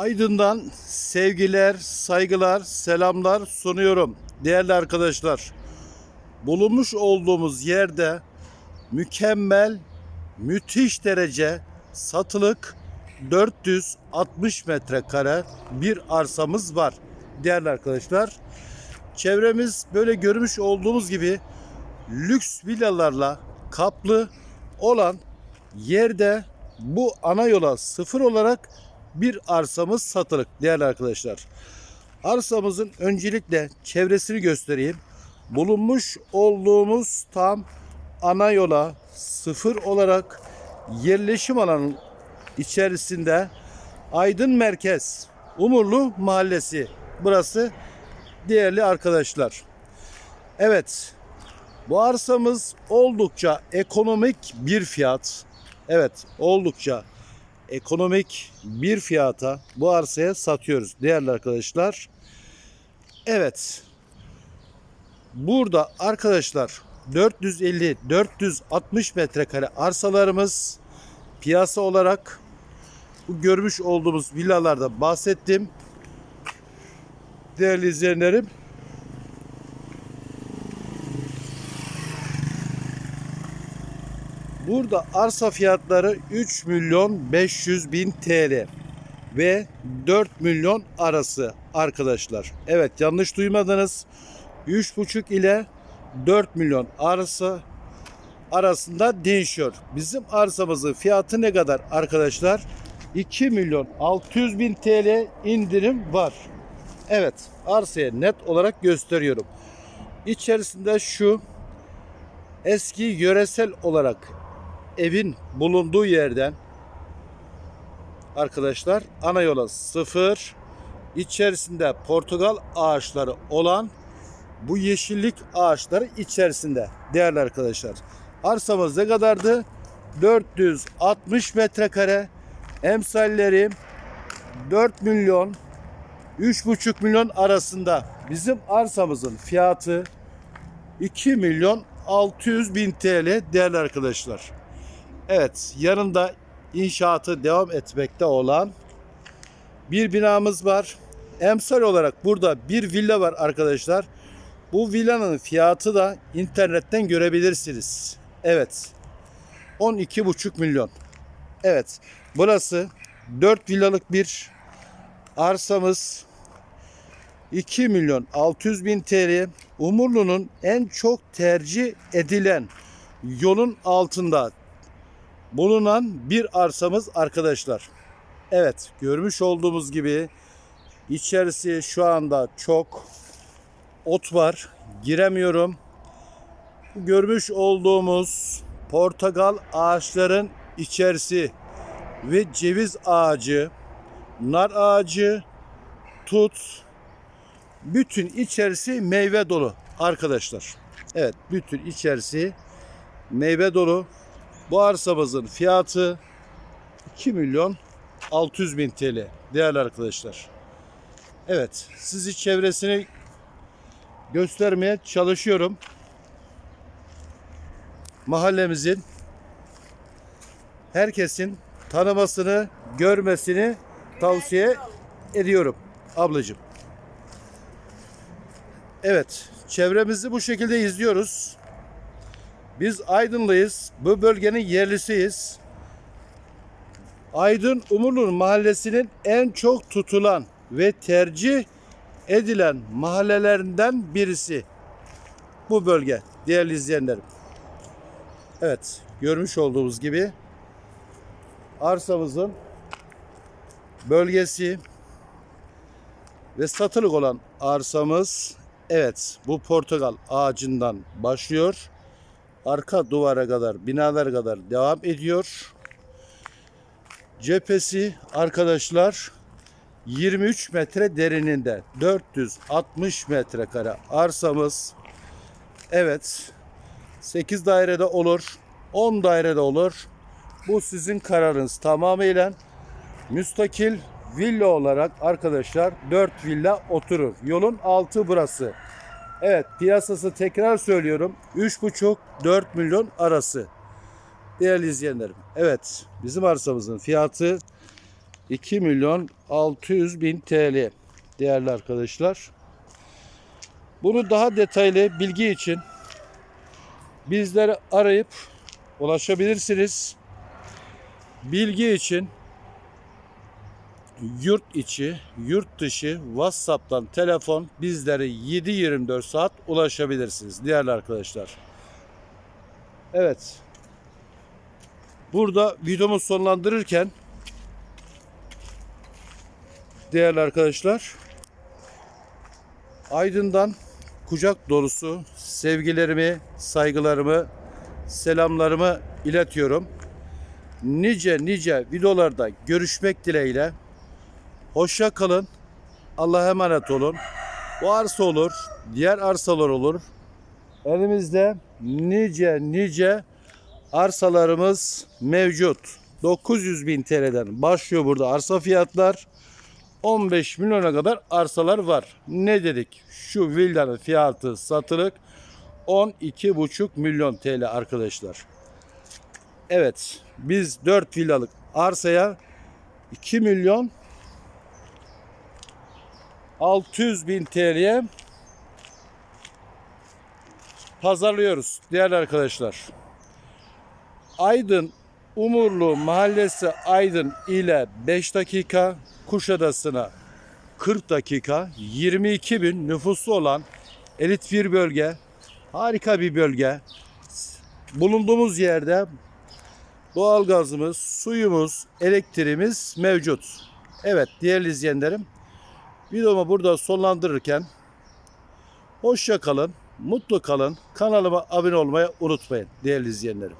Aydın'dan sevgiler, saygılar, selamlar sunuyorum. Değerli arkadaşlar, bulunmuş olduğumuz yerde mükemmel, müthiş derece satılık 460 metrekare bir arsamız var. Değerli arkadaşlar, çevremiz böyle görmüş olduğumuz gibi lüks villalarla kaplı olan yerde bu ana yola sıfır olarak bir arsamız satılık değerli arkadaşlar. Arsamızın öncelikle çevresini göstereyim. Bulunmuş olduğumuz tam ana yola sıfır olarak yerleşim alanının içerisinde Aydın Merkez Umurlu Mahallesi burası değerli arkadaşlar. Evet bu arsamız oldukça ekonomik bir fiyat. Evet oldukça ekonomik bir fiyata bu arsaya satıyoruz değerli arkadaşlar. Evet. Burada arkadaşlar 450-460 metrekare arsalarımız piyasa olarak bu görmüş olduğumuz villalarda bahsettim. Değerli izleyenlerim Burada arsa fiyatları 3 milyon 500 bin TL ve 4 milyon arası arkadaşlar. Evet yanlış duymadınız. 3,5 ile 4 milyon arası arasında değişiyor. Bizim arsamızın fiyatı ne kadar arkadaşlar? 2 milyon 600 bin TL indirim var. Evet arsaya net olarak gösteriyorum. İçerisinde şu eski yöresel olarak evin bulunduğu yerden arkadaşlar ana yola sıfır içerisinde Portakal ağaçları olan bu yeşillik ağaçları içerisinde değerli arkadaşlar. Arsamız ne kadardı? 460 metrekare emsalleri 4 milyon 3,5 milyon arasında bizim arsamızın fiyatı 2 milyon 600 bin TL değerli arkadaşlar. Evet yanında inşaatı devam etmekte olan bir binamız var. Emsal olarak burada bir villa var arkadaşlar. Bu villanın fiyatı da internetten görebilirsiniz. Evet. 12,5 milyon. Evet. Burası 4 villalık bir arsamız. 2 milyon 600 bin TL. Umurlu'nun en çok tercih edilen yolun altında bulunan bir arsamız arkadaşlar. Evet görmüş olduğumuz gibi içerisi şu anda çok ot var. Giremiyorum. Görmüş olduğumuz portakal ağaçların içerisi ve ceviz ağacı, nar ağacı, tut, bütün içerisi meyve dolu arkadaşlar. Evet bütün içerisi meyve dolu. Bu arsamızın fiyatı 2 milyon 600 bin TL değerli arkadaşlar. Evet sizi çevresini göstermeye çalışıyorum. Mahallemizin herkesin tanımasını, görmesini tavsiye ediyorum ablacığım. Evet, çevremizi bu şekilde izliyoruz. Biz Aydınlıyız. Bu bölgenin yerlisiyiz. Aydın Umurlu mahallesinin en çok tutulan ve tercih edilen mahallelerinden birisi. Bu bölge değerli izleyenlerim. Evet görmüş olduğumuz gibi arsamızın bölgesi ve satılık olan arsamız evet bu portakal ağacından başlıyor arka duvara kadar, binalar kadar devam ediyor. Cephesi arkadaşlar 23 metre derininde 460 metrekare arsamız. Evet 8 dairede olur, 10 dairede olur. Bu sizin kararınız tamamıyla müstakil villa olarak arkadaşlar 4 villa oturur. Yolun altı burası. Evet piyasası tekrar söylüyorum 3,5-4 milyon arası. Değerli izleyenlerim. Evet bizim arsamızın fiyatı 2 milyon 600 bin TL değerli arkadaşlar. Bunu daha detaylı bilgi için bizleri arayıp ulaşabilirsiniz. Bilgi için yurt içi, yurt dışı WhatsApp'tan telefon bizlere 7-24 saat ulaşabilirsiniz değerli arkadaşlar. Evet. Burada videomu sonlandırırken değerli arkadaşlar Aydın'dan kucak dolusu sevgilerimi, saygılarımı, selamlarımı iletiyorum. Nice nice videolarda görüşmek dileğiyle. Hoşça kalın. Allah'a emanet olun. Bu arsa olur, diğer arsalar olur. Elimizde nice nice arsalarımız mevcut. 900 bin TL'den başlıyor burada arsa fiyatlar. 15 milyona kadar arsalar var. Ne dedik? Şu villanın fiyatı satılık 12,5 milyon TL arkadaşlar. Evet biz 4 villalık arsaya 2 milyon 600 bin TL'ye pazarlıyoruz değerli arkadaşlar. Aydın Umurlu Mahallesi Aydın ile 5 dakika Kuşadası'na 40 dakika 22 bin nüfusu olan elit bir bölge harika bir bölge bulunduğumuz yerde doğalgazımız suyumuz elektriğimiz mevcut evet değerli izleyenlerim videomu burada sonlandırırken hoşça kalın mutlu kalın. Kanalıma abone olmayı unutmayın değerli izleyenlerim